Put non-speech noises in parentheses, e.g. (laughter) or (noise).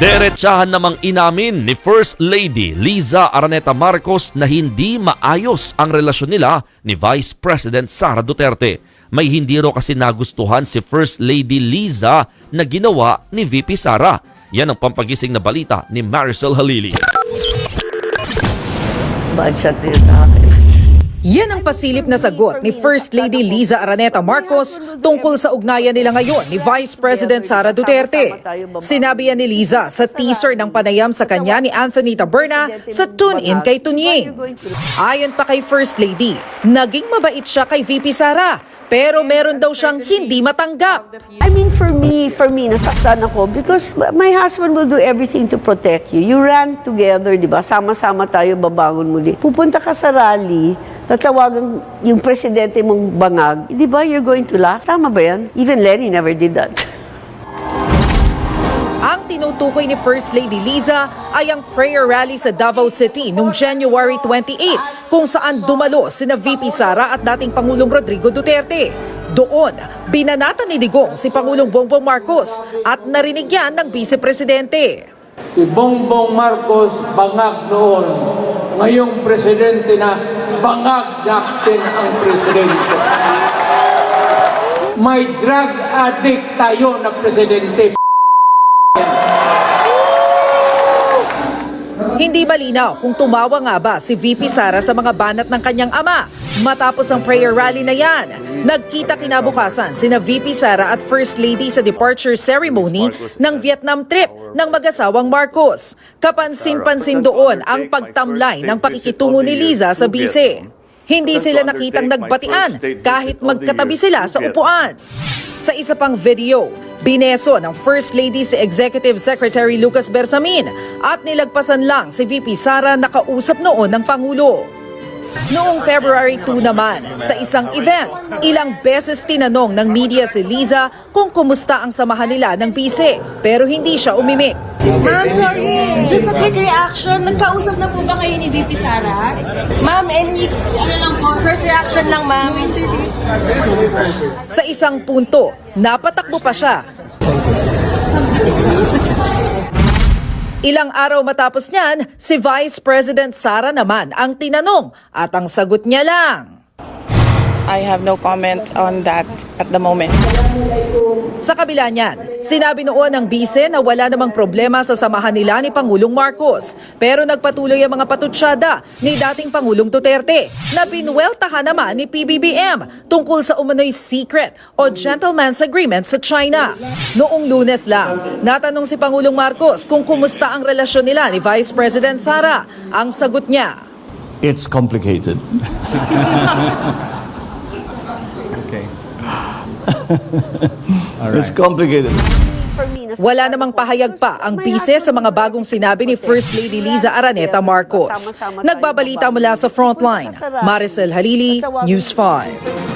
Derechahan namang inamin ni First Lady Liza Araneta Marcos na hindi maayos ang relasyon nila ni Vice President Sara Duterte. May hindi raw kasi nagustuhan si First Lady Liza na ginawa ni VP Sara. Yan ang pampagising na balita ni Marisol Halili. Bad shot yun sa akin. Yan ang pasilip na sagot ni First Lady Liza Araneta Marcos tungkol sa ugnayan nila ngayon ni Vice President Sara Duterte. Sinabi yan ni Liza sa teaser ng panayam sa kanya ni Anthony Taberna sa Tune In kay Tunying. Ayon pa kay First Lady, naging mabait siya kay VP Sara pero meron daw siyang hindi matanggap. I mean, for me, for me, nasaktan ako because my husband will do everything to protect you. You ran together, di ba? Sama-sama tayo, babangon muli. Pupunta ka sa rally, tatawagan yung presidente mong bangag, di ba, you're going to laugh? Tama ba yan? Even Lenny never did that. Ang tinutukoy ni First Lady Liza ay ang prayer rally sa Davao City noong January 28 kung saan dumalo sina VP Sara at dating Pangulong Rodrigo Duterte. Doon, binanata ni Digong si Pangulong Bongbong Marcos at narinig yan ng Vice Presidente. Si Bongbong Marcos bangag noon. Ngayong presidente na bangag natin ang presidente. May drug addict tayo na presidente. Hindi malinaw kung tumawa nga ba si VP Sara sa mga banat ng kanyang ama. Matapos ang prayer rally na yan, nagkita kinabukasan sina VP Sara at First Lady sa departure ceremony ng Vietnam trip ng mag-asawang Marcos. Kapansin-pansin doon ang pagtamlay ng pakikitungo ni Liza sa bise. Hindi sila nakitang nagbatian kahit magkatabi sila sa upuan. Sa isa pang video, bineso ng First Lady si Executive Secretary Lucas Bersamin at nilagpasan lang si VP Sara na kausap noon ng Pangulo. Noong February 2 naman, sa isang event, ilang beses tinanong ng media si Liza kung kumusta ang samahan nila ng bise pero hindi siya umimik. Ma'am, sorry. Just a quick reaction. Nagkausap na po ba kayo ni VP Sara? Ma'am, any, ano lang po, short reaction lang, ma'am. Sa isang punto, napatakbo pa siya. Ilang araw matapos niyan, si Vice President Sara naman ang tinanong at ang sagot niya lang. I have no comment on that at the moment. Sa kabila niyan, sinabi noon ng bise na wala namang problema sa samahan nila ni Pangulong Marcos. Pero nagpatuloy ang mga patutsyada ni dating Pangulong Duterte na binweltahan naman ni PBBM tungkol sa umano'y secret o gentleman's agreement sa China. Noong lunes lang, natanong si Pangulong Marcos kung kumusta ang relasyon nila ni Vice President Sara. Ang sagot niya, It's complicated. (laughs) (laughs) It's complicated. Wala namang pahayag pa ang bise sa mga bagong sinabi ni First Lady. Liza Araneta Marcos. Nagbabalita mula sa Frontline, Maricel Halili, News mo. 5.